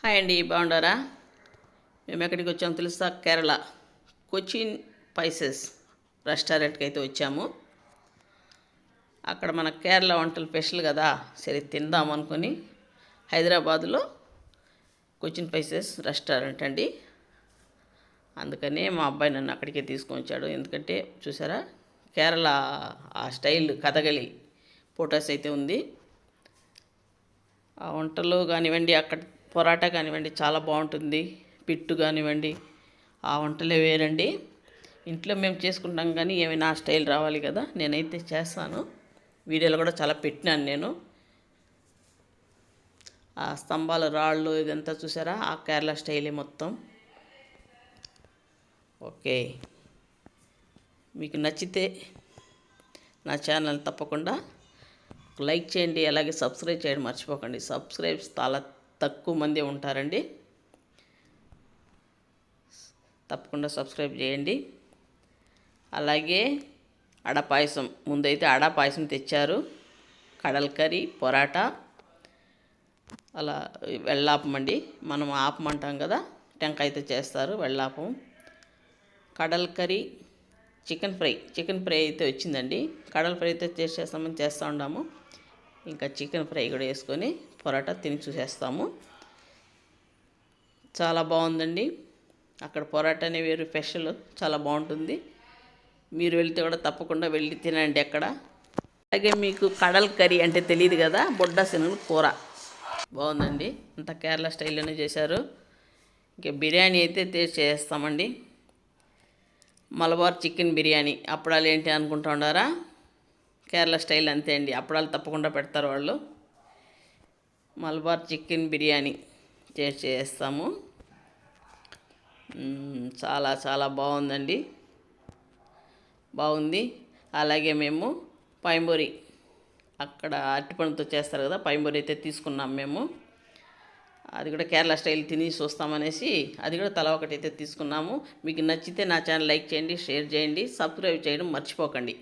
Hi అండి బాగుండారా? మేము ఎక్కడికి వచ్చాము తెలుసా? కేరళ. కొచ్చిన్ పైసెస్ రెస్టారెంట్కి అయితే వచ్చాము. అక్కడ మన కేరళ వంటలు స్పెషల్ కదా సరే తిందాం అనుకుని హైదరాబాదులో కొచ్చిన్ పైసెస్ రెస్టారెంట్ అండి. అందుకనే మా అబ్బాయి నన్ను అక్కడికే తీసుకొని వచ్చాడు. ఎందుకంటే చూసారా కేరళ ఆ స్టైల్ కథగలి ఫొటోస్ అయితే ఉంది. ఆ వంటలు కానివ్వండి అక్కడ పొరాటా కానివ్వండి చాలా బాగుంటుంది. పిట్టు కానివ్వండి ఆ వంటలే వేరండి. ఇంట్లో మేము చేసుకుంటాం కానీ ఏమి నా స్టైల్ రావాలి కదా నేనైతే చేస్తాను. వీడియోలో కూడా చాలా పెట్టినాను నేను. ఆ స్తంభాల రాళ్ళు ఇదంతా చూసారా? ఆ కేరళ స్టైలే మొత్తం. ఓకే. మీకు నచ్చితే నా ఛానల్ తప్పకుండా లైక్ చేయండి అలాగే సబ్స్క్రైబ్ చేయడం మర్చిపోకండి. సబ్స్క్రైబ్స్ చాలా తక్కువ మంది ఉంటారండి. తప్పకుండా సబ్స్క్రైబ్ చేయండి. అలాగే అడపాయసం ముందైతే అడపాయసం తెచ్చారు. కడల కర్రీ పొరాటా అలా వెళ్ళాపం అండి. మనం ఆపమంటాం కదా టెంకాయతో చేస్తారు వెళ్ళాపం Kadala curry chicken fry chicken fry అయితే వచ్చిందండి. కడల ఫ్రై అయితే చేసేస్తామని చేస్తూ ఉన్నాము ఇంకా చికెన్ ఫ్రై కూడా వేసుకొని పొరాటా తిని చూసేస్తాము. చాలా బాగుందండి. అక్కడ పొరాటానే వేరు స్పెషల్ చాలా బాగుంటుంది. మీరు వెళ్తే కూడా తప్పకుండా వెళ్ళి తినండి అక్కడ. అలాగే మీకు కడల్ కర్రీ అంటే తెలియదు కదా బొడ్డ శనగలు కూర. బాగుందండి. అంత కేరళ స్టైల్లోనే చేశారు. ఇంకా బిర్యానీ అయితే టేస్ట్ చేస్తామండి. మలబార్ చికెన్ బిర్యానీ. అప్పడాలు ఏంటి అనుకుంటా ఉండారా? కేరళ స్టైల్ అంతే అండి. అప్పడాలు తప్పకుండా పెడతారు వాళ్ళు. మలబార్ చికెన్ బిర్యానీ చేసి చేస్తాము. చాలా చాలా బాగుందండి. బాగుంది. అలాగే మేము పైంబూరి అక్కడ అరటిపండుతో చేస్తారు కదా పైంబూరి అయితే తీసుకున్నాం మేము. అది కూడా కేరళ స్టైల్ తిని చూస్తామనేసి అది కూడా తల ఒకటి అయితే తీసుకున్నాము. మీకు నచ్చితే నా ఛానల్ లైక్ చేయండి షేర్ చేయండి సబ్స్క్రైబ్ చేయడం మర్చిపోకండి.